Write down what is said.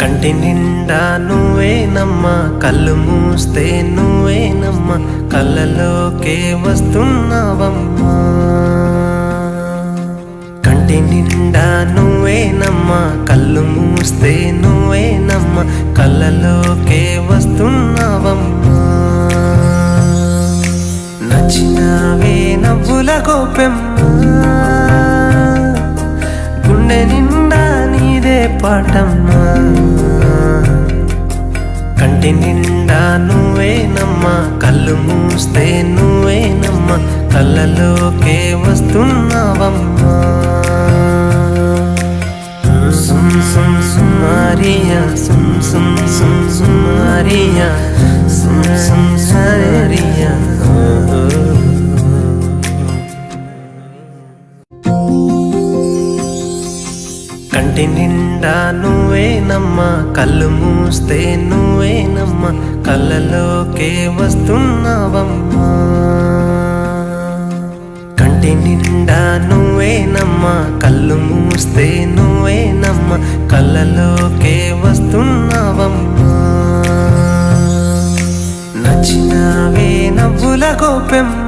కంటి నిండా నువ్వేనమ్మా కళ్ళు మూస్తే నువ్వేనమ్మా కళ్ళలోకే వస్తున్నావమ్మా. కంటి నిండా నువ్వేనమ్మా కళ్ళు మూస్తే నువ్వేనమ్మా కళ్ళలోకే వస్తున్నావమ్మా. నచ్చినవే నవ్వుల గోపెమ్మా. పాటమ్మా. కంటి నిండా నువ్వేనమ్మా కళ్ళు మూస్తే నువ్వేనమ్మా కళ్ళలోకే వస్తున్నావమ్మా. సుమ్ సుమ్ సుమారియా సుమ్ సుమ్ సుమ్ సుమారియా సుమ్ సుమ్ సరే కంటి నిండా నువ్వేనమ్మా కళ్ళు మూస్తే నువ్వేనమ్మా కళ్ళలోకే వస్తున్నావమ్మా. కంటి నిండా నువ్వేనమ్మా కళ్ళు మూస్తే నువ్వేనమ్మా కళ్ళలోకే వస్తున్నావమ్మా. నచ్చినవే నవ్వుల గోపెమ్మ